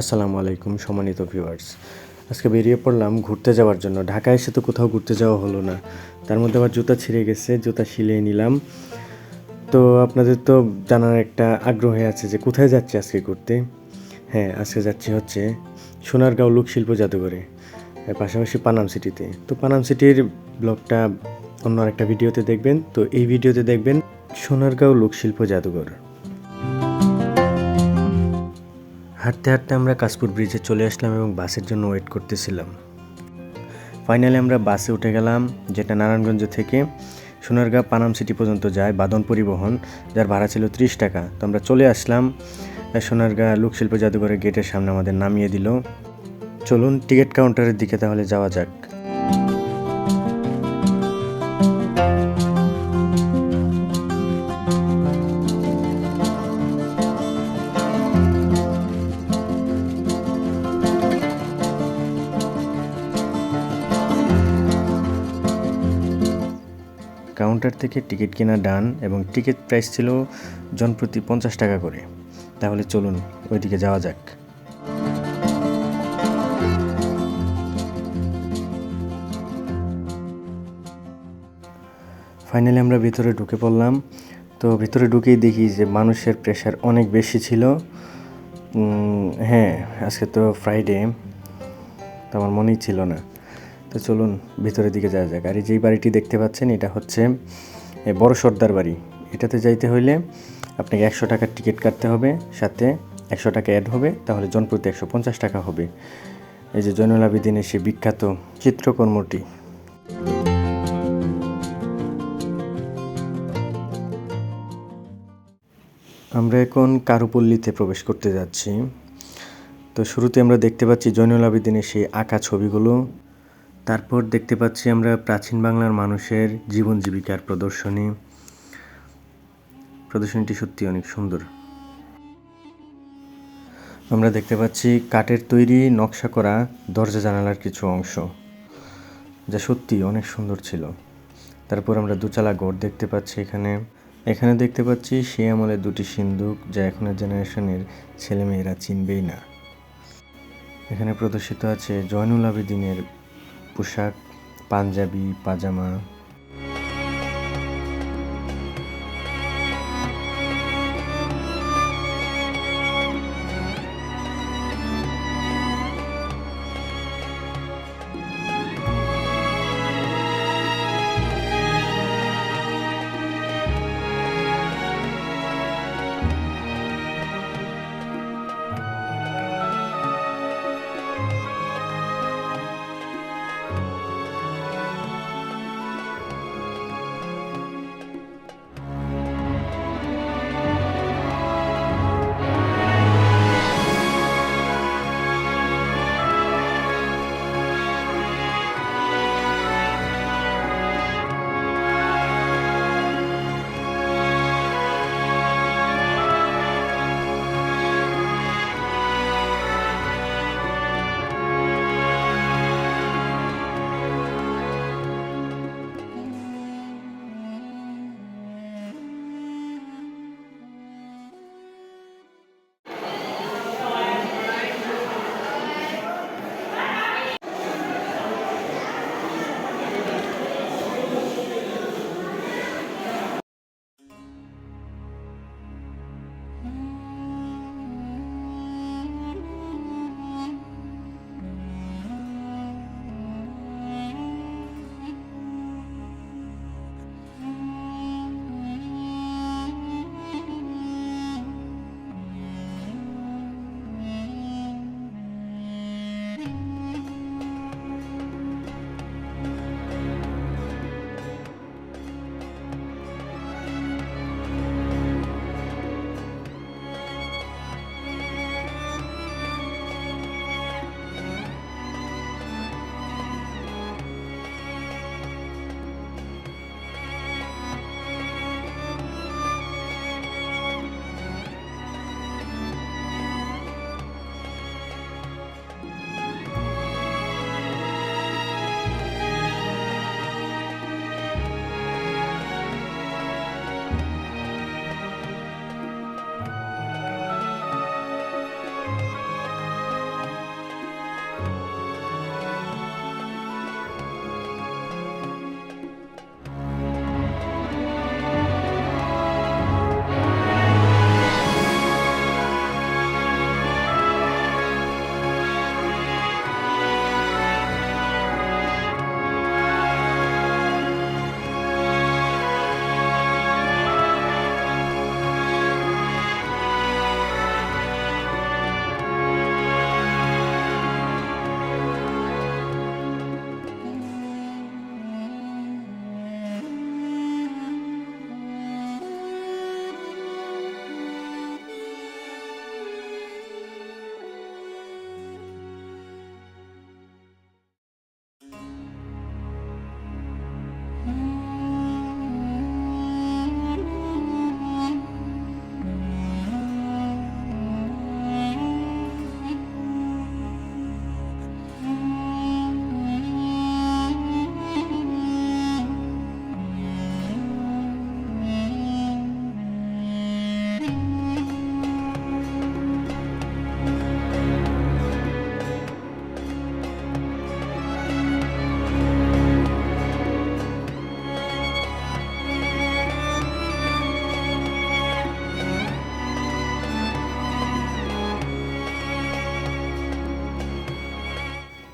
আসসালামু আলাইকুম সম্মানিত ভিউয়ার্স। আজকে বেরিয়ে পড়লাম ঘুরতে যাওয়ার জন্য। ঢাকায় এসে তো কোথাও ঘুরতে যাওয়া হলো না। তার মধ্যে আবার জুতা ছিঁড়ে গেছে, জুতা শিলিয়ে নিলাম। তো আপনাদের তো জানার একটা আগ্রহ আছে যে কোথায় যাচ্ছে আজকে ঘুরতে? হ্যাঁ আজকে যাচ্ছি হচ্ছে সোনারগাঁও লোকশিল্প জাদুঘরে পাশাপাশি পানাম সিটিতে। তো পানাম সিটির ব্লগটা অন্য একটা ভিডিওতে দেখবেন। তো এই ভিডিওতে দেখবেন সোনারগাঁও লোকশিল্প জাদুঘর। হাঁটতে হাঁটতে আমরা কাশপুর ব্রিজে চলে আসলাম এবং বাসের জন্য ওয়েট করতেছিলাম। ফাইনালি আমরা বাসে উঠে গেলাম, যেটা নারায়ণগঞ্জ থেকে সোনারগাঁ পানাম সিটি পর্যন্ত যায়, বাদন পরিবহন, যার ভাড়া ছিল ত্রিশ টাকা। তো আমরা চলে আসলাম সোনারগাঁ লোকশিল্প জাদুঘরের গেটের সামনে আমাদের নামিয়ে দিল। চলুন টিকিট কাউন্টারের দিকে তাহলে যাওয়া যাক। কাউন্টার থেকে টিকিট কেনা ডান এবং টিকিট প্রাইস ছিল জনপ্রতি পঞ্চাশ টাকা করে। তাহলে চলুন, ওইদিকে যাওয়া যাক। ফাইনালি আমরা ভিতরে ঢুকে পড়লাম। তো ভিতরে ঢুকেই দেখি যে মানুষের প্রেশার অনেক বেশি ছিল। হ্যাঁ আজকে তো ফ্রাইডে তো আমার মনেই ছিল না। তো চলুন ভিতরের দিকে যাওয়া যাক। আর এই যেই বাড়িটি দেখতে পাচ্ছেন, এটা হচ্ছে বড় সর্দার বাড়ি। এটাতে যাইতে হইলে আপনাকে একশো টাকার টিকিট কাটতে হবে, সাথে একশো টাকা অ্যাড হবে, তাহলে জনপ্রতি একশো পঞ্চাশ টাকা হবে। এই যে জয়নুল আবেদিনের সে বিখ্যাত চিত্রকর্মটি। আমরা এখন কারুপল্লীতে প্রবেশ করতে যাচ্ছি। তো শুরুতে আমরা দেখতে পাচ্ছি জয়নুল আবেদিনের সেই আঁকা ছবিগুলো। তারপর দেখতে পাচ্ছি আমরা প্রাচীন বাংলার মানুষের জীবন জীবিকার প্রদর্শনী। প্রদর্শনীটি সত্যি অনেক সুন্দর। আমরা দেখতে পাচ্ছি কাঠের তৈরি নকশা করা দরজা জানালার কিছু অংশ, যা সত্যি অনেক সুন্দর ছিল। তারপর আমরা দুচালা গড় দেখতে পাচ্ছি এখানে। এখানে দেখতে পাচ্ছি সে আমলের দুটি সিন্দুক যা এখনের জেনারেশনের ছেলেমেয়েরা চিনবেই না। এখানে প্রদর্শিত আছে জয়নুল আবেদিনের পোশাক পাঞ্জাবি পাজামা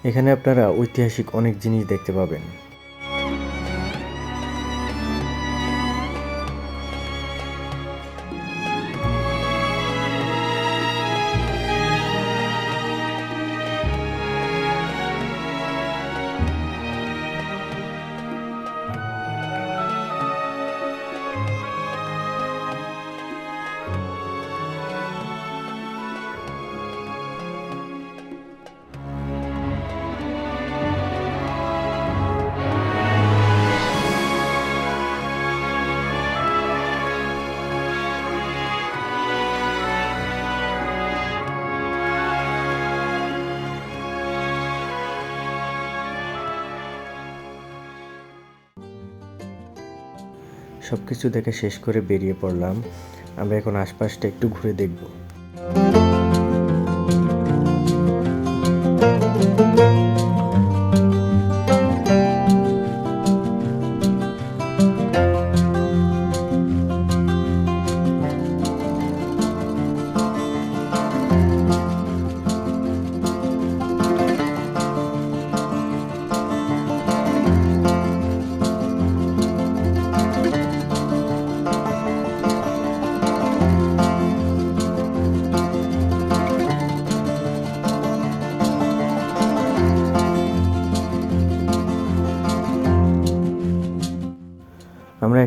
এখানে আপনারা ঐতিহাসিক অনেক জিনিস দেখতে পাবেন। সব কিছু দেখে শেষ করে বেরিয়ে পড়লাম। আমরা এখন আশপাশটা একটু ঘুরে দেখব।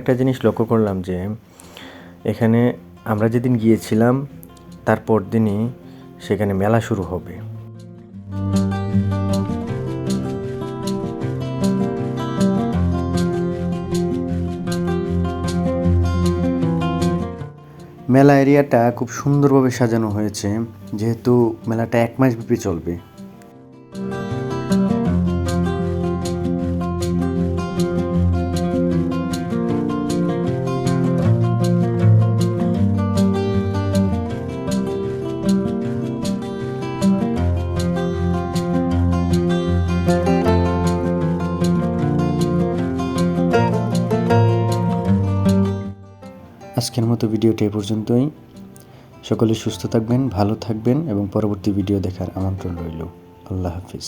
একটা জিনিস লক্ষ্য করলাম যে, এখানে আমরা যেদিন গিয়েছিলাম তারপর দিনই সেখানে মেলা শুরু হবে। মেলা এরিয়াটা খুব সুন্দরভাবে সাজানো হয়েছে, যেহেতু মেলাটা এক মাস ব্যাপী চলবে। আজকের মতো ভিডিওটি এ পর্যন্তই। সকলে সুস্থ থাকবেন, ভালো থাকবেন এবং পরবর্তী ভিডিও দেখার আমন্ত্রণ রইল। আল্লাহ হাফিজ।